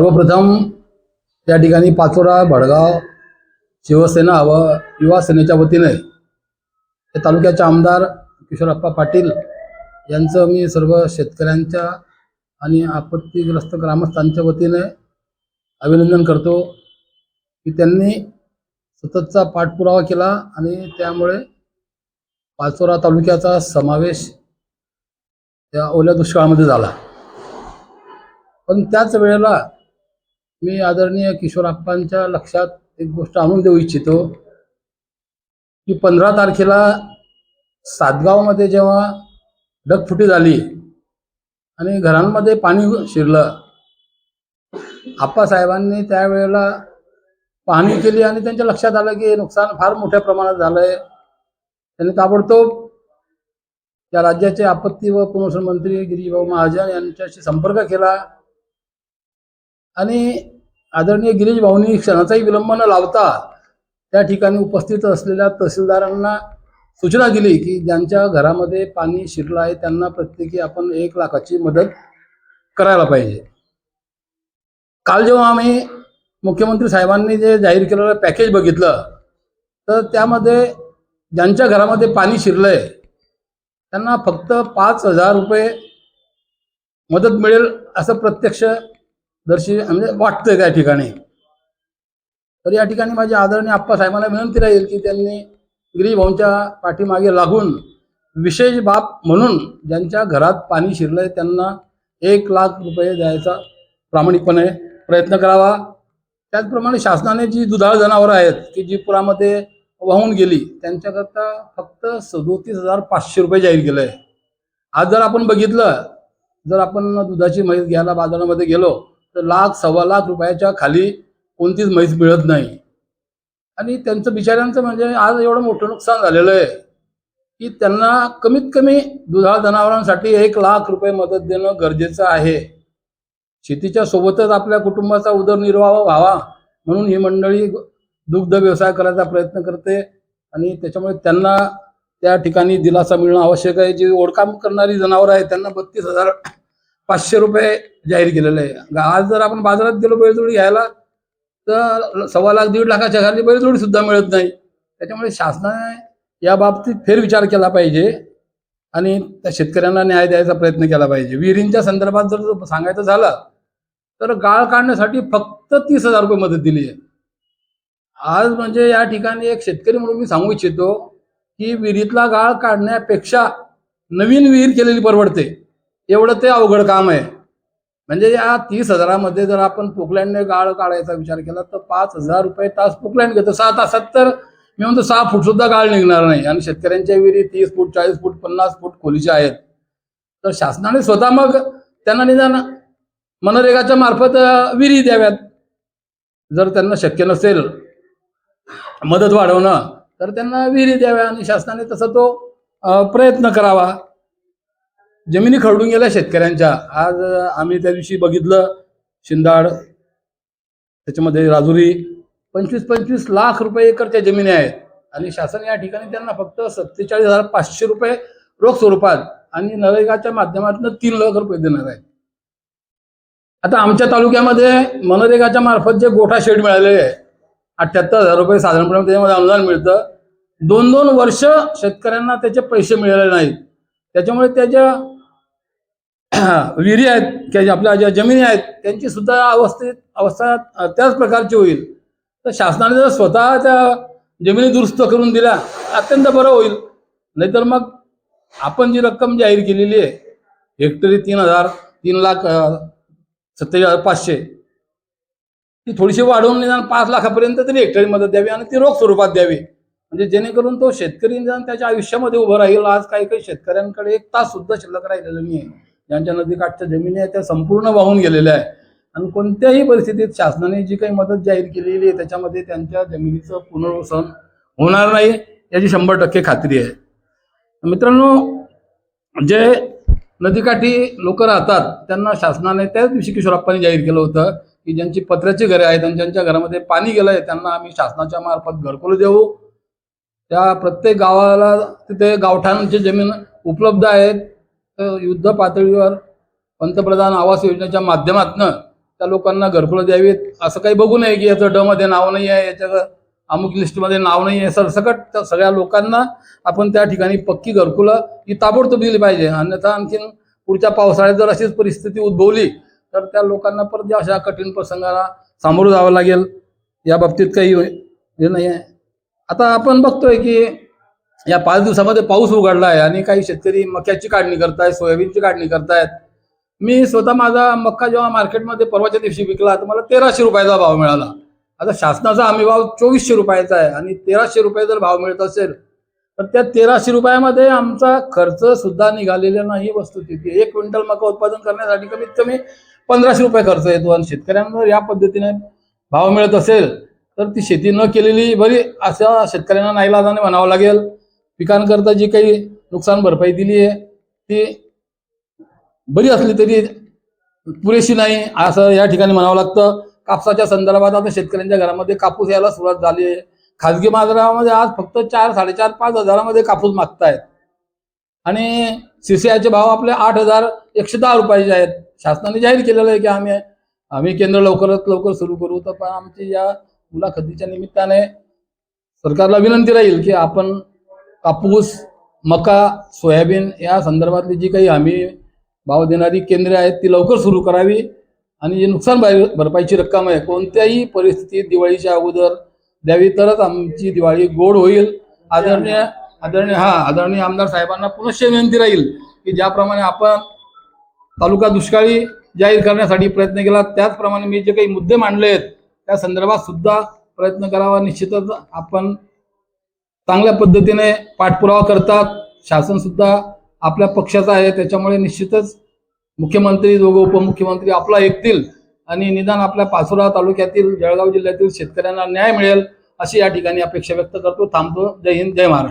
सर्वप्रथम त्या ठिकाणी पाचोरा भडगाव शिवसेना व युवा सेनेच्या वतीने या तालुक्याचे आमदार किशोरप्पा पाटील यांचं मी सर्व शेतकऱ्यांच्या आणि आपत्तीग्रस्त ग्रामस्थांच्या वतीने अभिनंदन करतो की त्यांनी सततचा पाठपुरावा केला आणि त्यामुळे पाचोरा तालुक्याचा समावेश या ओल्या दुष्काळामध्ये झाला. पण त्याच वेळेला मी आदरणीय किशोर आप्पांच्या लक्षात एक गोष्ट आणून देऊ इच्छितो की पंधरा तारखेला सातगावमध्ये जेव्हा ढगफुटी झाली आणि घरांमध्ये पाणी शिरलं आप्पासाहेबांनी त्यावेळेला पाहणी केली आणि त्यांच्या लक्षात आलं की हे नुकसान फार मोठ्या प्रमाणात झालंय. त्यांनी ताबडतोब त्या राज्याचे आपत्ती व पुनर्वसन मंत्री गिरीभाऊ महाजन यांच्याशी संपर्क केला. आणि आदरणीय गिरीश भाऊंनी क्षणाचाही विलंब न लावता त्या ठिकाणी उपस्थित असलेल्या तहसीलदारांना सूचना दिली की ज्यांच्या घरामध्ये पाणी शिरलं आहे त्यांना प्रत्येकी आपण एक लाखाची मदत करायला पाहिजे. काल जेव्हा आम्ही मुख्यमंत्री साहेबांनी जे जाहीर केलेलं पॅकेज बघितलं तर त्यामध्ये ज्यांच्या घरामध्ये पाणी शिरलंय त्यांना फक्त पाच हजार रुपये मदत मिळेल असं प्रत्यक्ष दर्शी म्हणजे वाटतंय त्या ठिकाणी. तर या ठिकाणी माझी आदरणीय आप्पासाहेबांना विनंती राहील की त्यांनी गिरीभाऊंच्या पाठीमागे लागून विशेष बाब म्हणून ज्यांच्या घरात पाणी शिरलंय त्यांना एक लाख रुपये द्यायचा प्रामाणिकपणे प्रयत्न करावा. त्याचप्रमाणे शासनाने जी दुधाळ जनावरं आहेत की जी पुरामध्ये वाहून गेली त्यांच्याकरता फक्त सदोतीस हजार पाचशे रुपये जाहीर केलं आहे आज जर आपण बघितलं जर आपण दुधाची म्हैस घ्यायला बाजारामध्ये गेलो तर लाख सव्वा लाख रुपयाच्या खाली कोणतीच म्हैस मिळत नाही. आणि त्यांचं बिचाऱ्यांचं म्हणजे आज एवढं मोठं नुकसान झालेलं आहे की त्यांना कमीत कमी दुधाळ जनावरांसाठी एक लाख रुपये मदत देणं गरजेचं आहे. शेतीच्या सोबतच आपल्या कुटुंबाचा उदरनिर्वाह व्हावा म्हणून ही मंडळी दुग्ध व्यवसाय करायचा प्रयत्न करते आणि त्याच्यामुळे त्यांना त्या ठिकाणी दिलासा मिळणं आवश्यक आहे. जी ओढकाम करणारी जनावरं आहेत त्यांना बत्तीस हजार पाचशे रुपये जाहीर केलेले आहे. आज जर आपण बाजारात गेलो बैलजोडी घ्यायला तर सव्वा लाख दीड लाखाच्या खाली बैलजोडी सुद्धा मिळत नाही. त्याच्यामुळे शासनाने या बाबतीत फेरविचार केला पाहिजे आणि त्या शेतकऱ्यांना न्याय द्यायचा प्रयत्न केला पाहिजे. विहिरींच्या संदर्भात जर सांगायचं झालं तर गाळ काढण्यासाठी फक्त तीस हजार रुपये मदत दिली आहे. आज म्हणजे या ठिकाणी एक शेतकरी म्हणून मी सांगू इच्छितो की विहिरीतला गाळ काढण्यापेक्षा नवीन विहीर केलेली परवडते. एवढं ते अवघड काम आहे. म्हणजे या तीस हजारामध्ये जर आपण पोकलँडने गाळ काढायचा विचार केला तर पाच हजार रुपये तास पोकलँड घेतो. सहा तासात तर मी म्हणतो सहा फूट सुद्धा गाळ निघणार नाही. आणि शेतकऱ्यांच्या विहिरी तीस फूट चाळीस फूट पन्नास फूट खोलीच्या आहेत. तर शासनाने स्वतः मग त्यांना निदान मनरेगाच्या मार्फत विहिरी द्याव्यात. जर त्यांना शक्य नसेल मदत वाढवणं तर त्यांना विहिरी द्याव्या. आणि शासनाने तसा तो प्रयत्न करावा. जमिनी खरडून गेल्या शेतकऱ्यांच्या. आज आम्ही त्या दिवशी बघितलं शिंदाड त्याच्यामध्ये राजुरी पंचवीस पंचवीस लाख रुपये एकरच्या जमिनी आहेत. आणि शासन या ठिकाणी त्यांना फक्त सत्तेचाळीस हजार पाचशे रुपये रोख स्वरूपात आणि नरेगाच्या माध्यमातून तीन लाख रुपये देणार आहे आता आमच्या तालुक्यामध्ये मनरेगाच्या मार्फत जे गोठा शेड मिळालेले आहे अठ्ठ्याहत्तर हजार रुपये साधारणपणे त्याच्यामध्ये अनुदान मिळतं. दोन दोन वर्ष शेतकऱ्यांना त्याचे पैसे मिळाले नाहीत. त्याच्यामुळे त्याच्या विहिरी आहेत किंवा आपल्या ज्या जमिनी आहेत त्यांची सुद्धा अवस्थेत अवस्था त्याच प्रकारची होईल. तर शासनाने जर स्वतः त्या जमिनी दुरुस्त करून दिल्या अत्यंत बरं होईल. नाहीतर मग आपण जी रक्कम जाहीर केलेली आहे हेक्टरी तीन हजार तीन लाख सत्तेचाळीस हजार पाचशे ती थोडीशी वाढवून निदान पाच लाखापर्यंत तरी हेक्टरी मदत द्यावी आणि ती रोख स्वरूपात द्यावी. म्हणजे जेणेकरून तो शेतकरी निदान त्याच्या आयुष्यामध्ये उभं राहील. आज काही काही शेतकऱ्यांकडे एक तास सुद्धा शिल्लक राहिलेला नाही आहे ज्यांच्या नदीकाठच्या जमिनी आहेत त्या संपूर्ण वाहून गेलेल्या आहे आणि कोणत्याही परिस्थितीत शासनाने जी काही मदत जाहीर केलेली आहे त्याच्यामध्ये त्यांच्या जमिनीचं पुनर्वसन होणार नाही याची शंभर टक्के खात्री आहे. मित्रांनो जे नदीकाठी लोक राहतात त्यांना शासनाने त्याच दिवशी किशोरप्पांनी जाहीर केलं होतं की ज्यांची पत्र्याची घरे आहेत आणि ज्यांच्या घरामध्ये पाणी गेलं आहे त्यांना आम्ही शासनाच्या मार्फत घरकुल देऊ. त्या प्रत्येक गावाला तिथे गावठाणांची जमीन उपलब्ध आहेत. तर युद्ध पातळीवर पंतप्रधान आवास योजनेच्या माध्यमातून त्या लोकांना घरकुलं द्यावीत. असं काही बघू नये की याचं डमध्ये नाव नाही आहे याच्या अमुक लिस्टमध्ये नाव नाही आहे. सरसकट त्या सगळ्या लोकांना आपण त्या ठिकाणी पक्की घरकुलं ही ताबडतोब दिली पाहिजे. अन्यथा आणखीन पुढच्या पावसाळ्यात जर अशीच परिस्थिती उद्भवली तर त्या लोकांना परत अशा कठीण प्रसंगाला सामोरं जावं लागेल. या बाबतीत काही हे नाही आहे. आता आपण बघतोय की या पाच दिवसामध्ये पाऊस उघडला आहे आणि काही शेतकरी मक्याची काढणी करतायत सोयाबीनची काढणी करतायत. मी स्वतः माझा मक्का जेव्हा मार्केटमध्ये परवाच्या दिवशी विकला तर मला तेराशे रुपयाचा भाव मिळाला. आता शासनाचा हमी भाव चोवीसशे रुपयाचा आहे आणि तेराशे रुपये जर भाव मिळत असेल तर त्या तेराशे रुपयामध्ये आमचा खर्च सुद्धा निघालेला नाही वस्तुस्थिती. एक क्विंटल मका उत्पादन करण्यासाठी कमीत कमी पंधराशे रुपये खर्च येतो आणि शेतकऱ्यांवर या पद्धतीने भाव मिळत असेल तर ती शेती न केलेली बरी अशा शेतकऱ्यांना नाईलाजाने म्हणावं लागेल. पिकांकरता जी काही नुकसान भरपाई दिली आहे ती बरी असली तरी पुरेशी नाही. असं या ठिकाणी म्हणावं लागतं. कापसाच्या संदर्भात आता शेतकऱ्यांच्या घरामध्ये कापूस यायला सुरुवात झाली आहे. खाजगी बाजारामध्ये आज फक्त चार साडेचार पाच हजारामध्ये कापूस मागतायत. आणि सीसीआयचे भाव आपले आठ हजार एकशे दहा रुपयाचे आहेत. शासनाने जाहीर केलेलं आहे की आम्ही आम्ही केंद्र लवकरात लवकर सुरू करू. तर पण आमची या मुलाखतीच्या निमित्ताने सरकारला विनंती राहील की आपण कापूस मका सोयाबीन या संदर्भातली जी काही हमी भाव देणारी केंद्रे आहेत ती लवकर सुरू करावी आणि जी नुकसान भरपाईची रक्कम आहे कोणत्याही परिस्थितीत दिवाळीच्या अगोदर द्यावी तरच आमची दिवाळी गोड होईल. आदरणीय आदरणीय हा आदरणीय आमदार साहेबांना पुनश्च विनंती राहील की ज्याप्रमाणे आपण तालुका दुष्काळी जाहीर करण्यासाठी प्रयत्न केला त्याचप्रमाणे मी जे काही मुद्दे मांडले आहेत त्या संदर्भात सुद्धा प्रयत्न करावा. निश्चितच आपण चांगल्या पद्धतीने पाठपुरावा करतात. शासन सुद्धा आपल्या पक्षाचा आहे. त्याच्यामुळे निश्चितच मुख्यमंत्री दोघं उपमुख्यमंत्री आपला ऐकतील आणि निदान आपल्या पाचोरा तालुक्यातील जळगाव जिल्ह्यातील शेतकऱ्यांना न्याय मिळेल अशी या ठिकाणी अपेक्षा व्यक्त करतो. थांबतो. जय हिंद जय महाराष्ट्र.